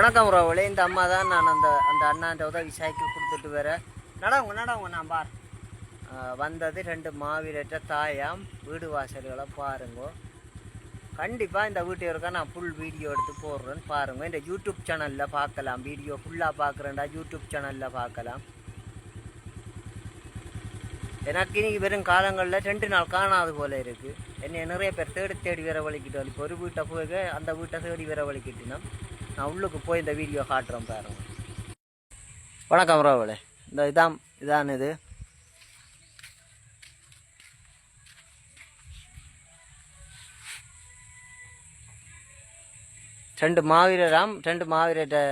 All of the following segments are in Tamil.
வணக்கம் உறவுகளே. இந்த அம்மா தான் நான் அந்த அந்த அண்ணாண்ட உதவி சைக்கிள் கொடுத்துட்டு வரேன் நடவுங்க நடவுங்க நான் பார். வந்தது ரெண்டு மாவீரற்ற தாயாம் வீடு வாசல்களை பாருங்க. கண்டிப்பாக இந்த வீட்டு நான் ஃபுல் வீடியோ எடுத்து போடுறேன்னு பாருங்க. இந்த யூடியூப் சேனலில் பார்க்கலாம். வீடியோ ஃபுல்லாக பார்க்குறேன்டா யூடியூப் சேனலில் பார்க்கலாம். எனக்கு இன்றைக்கி வெறும் காலங்களில் ரெண்டு நாள் காணாது போல இருக்குது என்னை நிறைய பேர் தேடி தேடி வர வலிக்கிட்டு இப்போ ஒரு வீட்டை போய் அந்த வீட்டை தேடி வர வலிக்கிட்டுனா நான் உள்ளுக்கு போய் இந்த வீடியோ காட்டுறேன் பாருங்க. வணக்கம் ராவலே இந்த இதான் இதான் இது. ரெண்டு மாவீரராம் ரெண்டு மாவீரட்ட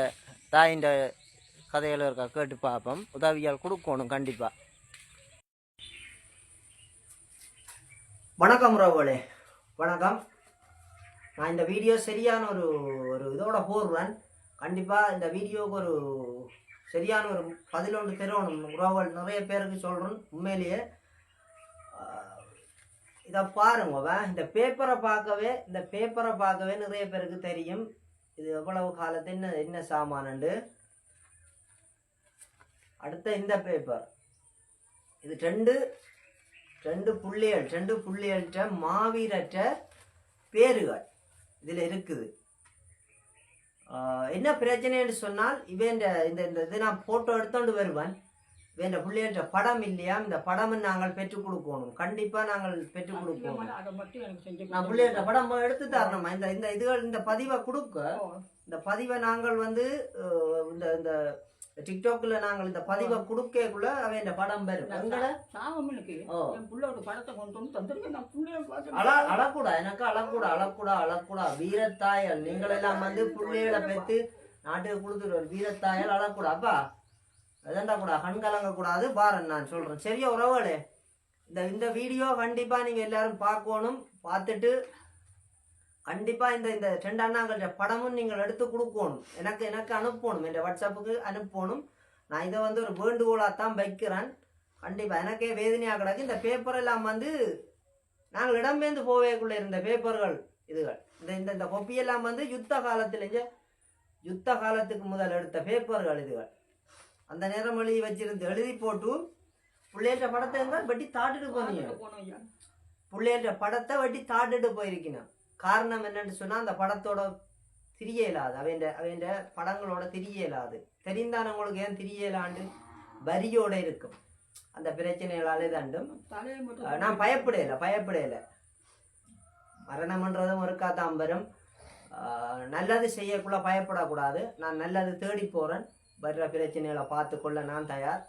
தாயின்ற கதைகள் இருக்கா கேட்டு பார்ப்போம். உதவியால் கொடுக்கணும் கண்டிப்பாக வணக்கம் ராவலே வணக்கம். நான் இந்த வீடியோ சரியான ஒரு ஒரு இதோட போடுவேன் கண்டிப்பாக இந்த வீடியோவுக்கு ஒரு சரியான ஒரு பதினொன்று தெருவணும் உறவுகள் நிறைய பேருக்கு சொல்கிறேன் உண்மையிலேயே. இதை பாருங்க இந்த பேப்பரை பார்க்கவே இந்த பேப்பரை பார்க்கவே நிறைய பேருக்கு தெரியும். இது எவ்வளவு காலத்து என்ன என்ன சாமானண்டு? அடுத்த இந்த பேப்பர் இது ரெண்டு ரெண்டு புள்ளிகள் ரெண்டு புள்ளிகள்கிட்ட மாவீரற்ற பேருகள் இதில் இருக்குது. என்ன பிரச்சனைன்னு சொன்னால் இவன் இந்த இந்த இது நான் ஃபோட்டோ எடுத்துட்டு வருவேன். இந்த பிள்ளைகிட்ட படம் இல்லையா? இந்த படம் நாங்கள் பெற்றுக் கொடுக்கணும். கண்டிப்பாக நாங்கள் பெற்றுக் கொடுக்கணும். நான் பிள்ளைகிட்ட படம் எடுத்து தரணுமா? இந்த இந்த இதுகள் இந்த பதிவை கொடுக்க இந்த பதிவை நாங்கள் வந்து இந்த இந்த டிக்டாக்ல நாங்கள் இந்த பதிவை கொடுக்கக்குள்ள அவன் இந்த படம். என் புள்ளோட படத்தை கொண்டு வந்து தந்திருக்கேன் நான் புள்ளைய அழ அழக்கூடா எனக்கு அழக்கூடா அழக்கூடா அழக்கூடா. வீரத்தாயல். நீங்கள் எல்லாம் வந்து பிள்ளைகளை பெற்று நாட்டுக்கு கொடுத்துருவார் வீரத்தாயல் அழக்கூடா. அப்பா அதண்டா கூடா கண் கலங்க கூடாது. பாரன் நான் சொல்றேன். சரியா உறவுகளே? இந்த இந்த வீடியோ கண்டிப்பா நீங்க எல்லாரும் பார்க்கணும். பார்த்துட்டு கண்டிப்பா இந்த இந்த ரெண்டு அண்ணாங்கள்ட்ட படமும் நீங்கள் எடுத்து கொடுக்கணும். எனக்கு எனக்கு அனுப்பணும். என் வாட்ஸ்அப்புக்கு அனுப்பணும். நான் இதை வந்து ஒரு வேண்டுகோளாக தான் வைக்கிறேன். கண்டிப்பா எனக்கே வேதனையாக கிடக்கு. இந்த பேப்பர் எல்லாம் வந்து நாங்கள் இடம்பெயர்ந்து போவேக்குள்ள இருந்த பேப்பர்கள் இதுகள். இந்த இந்த இந்த கொப்பியெல்லாம் வந்து யுத்த காலத்திலேயே யுத்த காலத்துக்கு முதல் எடுத்த பேப்பர்கள் இதுகள். அந்த நேரம் எழுதி வச்சிருந்து எழுதி போட்டு பிள்ளைகிட்ட படத்தை இருந்தால் வெட்டி தாட்டுட்டு போனீங்க. பிள்ளைகிட்ட படத்தை வெட்டி தாட்டுட்டு போயிருக்கணும் காரணம் என்னன்னு சொன்னா அந்த படத்தோட திரிய இயலாது அவன் அவன் படங்களோட திரிய இயலாது தெரிந்தானவங்களுக்கு ஏன் திரிய இயலாண்டு வரியோட இருக்கும். அந்த பிரச்சனைகளாலே தண்டும். நான் பயப்படையில பயப்படையில மரணம்ன்றதும் இருக்காதான் வரும் அஹ் நல்லது செய்யக்குள்ள பயப்படக்கூடாது. நான் நல்லது தேடி போறேன். வர்ற பிரச்சனைகளை பார்த்துக்கொள்ள நான் தயார்.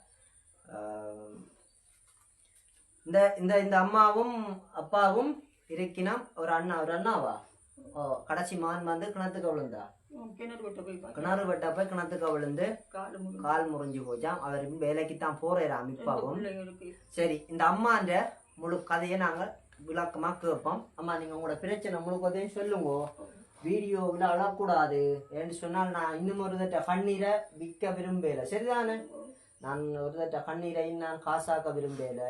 இந்த இந்த இந்த அம்மாவும் அப்பாவும் இருக்கினாம் ஒரு அண்ணா ஒரு அண்ணாவா? ஓ கடைசி மான் வந்து கிணத்துக்கு விழுந்தா? கிணறு வெட்ட போய் கிணறு வெட்டப்ப கிணத்துக்கு விழுந்து காலு முறிஞ்சு போச்சாம் அவர் வேலைக்கு தான் போறாராம் இப்பாவும் சரி இந்த அம்மான்ற முழு கதையை நாங்கள் விளக்கமா கேட்போம். அம்மா நீங்க உங்களோட பிரச்சனை முழு கதையும் சொல்லுங்க. வீடியோவில் அழக்கூடாது. ஏன்னு சொன்னால் நான் இன்னும் ஒரு தட்ட கண்ணீரை விற்க விரும்பல. சரிதானே? நான் ஒரு தட்ட கண்ணீரை நான் காசாக்க விரும்பல.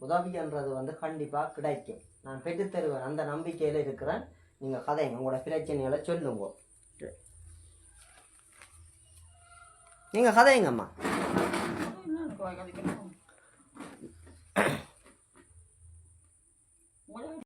உதவின்றது வந்து கண்டிப்பா கிடைக்கும். நான் பெற்றுத்தருவேன். அந்த நம்பிக்கையில் இருக்கிறேன். நீங்கள் கதைங்க உங்களோட பிரச்சனைகளை சொல்லுங்க. நீங்கள் கதைங்கம்மா.